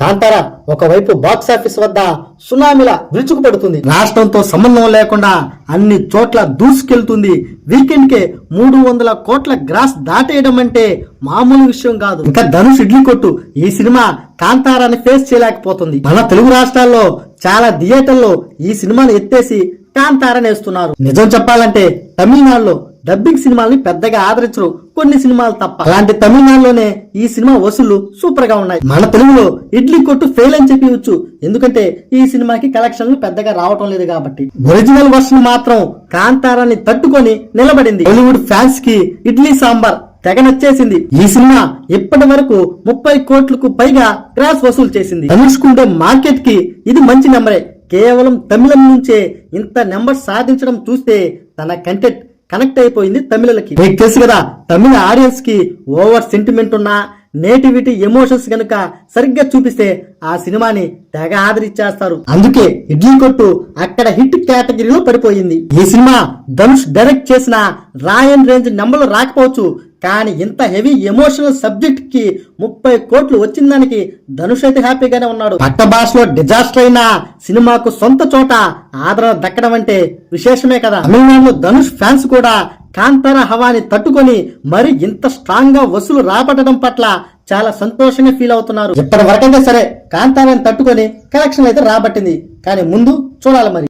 కాంతారా ఒకవైపు box office వద్ద సునామీలా విరుచుకుపడుతుంది. రాష్ట్రంతో సంబంధం లేకుండా అన్ని చోట్ల దూసుకెళ్తుంది. వీకెండ్ కే మూడు వందల కోట్ల గ్రాస్ దాటేయడం అంటే మామూలు విషయం కాదు. ఇంకా ధనుష్ ఇడ్లీ కొట్టు ఈ సినిమా కాంతారాన్ని ఫేస్ చేయలేకపోతుంది. మన తెలుగు రాష్ట్రాల్లో చాలా థియేటర్లో ఈ సినిమాను ఎత్తేసి కాంతారాన్ని వేస్తున్నారు నిజం చెప్పాలంటే తమిళనాడులో డబ్బింగ్ సినిమాల్ని పెద్దగా ఆదరించరు. కొన్ని సినిమాలు తప్ప. అలాంటి తమిళనాడులోనే ఈ సినిమా వసూళ్ళు సూపర్గా ఉన్నాయి. మన తెలుగులో ఇడ్లీ కొట్టు ఫెయిల్ అని చెప్పవచ్చు. ఎందుకంటే ఈ సినిమాకి కలెక్షన్లు పెద్దగా రావటం లేదు కాబట్టి. ఒరిజినల్ వర్షన్ మాత్రం కాంతారాన్ని తట్టుకొని నిలబడింది. బాలీవుడ్ ఫ్యాన్స్కి ఇడ్లీ సాంబార్ తెగ నచ్చేసింది. ఈ సినిమా ఇప్పటి వరకు ముప్పై కోట్లకు పైగా గ్రాస్ వసూలు చేసింది. ధనుష్కుండే మార్కెట్కి ఇది మంచి నెంబరే. కేవలం తమిళం నుంచే ఇంత నెంబర్ సాధించడం చూస్తే తన కంటెంట్ కనెక్ట్ అయిపోయింది తమిళలకి. మీకు తెలుసు కదా తమిళ ఆడియన్స్కి ఓవర్ సెంటిమెంట్ ఉన్నా నేటివిటీ ఎమోషన్స్ గనుక సరిగ్గా చూపిస్తే ఆ సినిమాని తెగ ఆదరిచ్చేస్తారు అందుకే ఇడ్లీ కొట్టు అక్కడ హిట్ కేటగిరీలో పడిపోయింది. ఈ సినిమా ధనుష్ డైరెక్ట్ చేసిన రాయన్ రేంజ్ నెంబర్లు రాకపోవచ్చు కానీ ఇంత హెవీ ఎమోషనల్ సబ్జెక్ట్కి ముప్పై కోట్లు వచ్చిన దానికి ధనుష్ అయితే హ్యాపీగానే ఉన్నాడు. పట్ట భాషలో డిజాస్టర్ అయిన సినిమాకు సొంత చోట ఆదరణ దక్కడం అంటే విశేషమే కదా. తమిళనాడులో ధనుష్ ఫ్యాన్స్ కూడా కాంతార హవాని తట్టుకొని మరి ఇంత స్ట్రాంగ్గా వసూలు రాబట్టడం పట్ల చాలా సంతోషంగా ఫీల్ అవుతున్నారు. ఇప్పటి వరకైతే సరే కాంతారాన్ని తట్టుకొని కలెక్షన్ అయితే రాబట్టింది. కానీ ముందు చూడాలి మరి.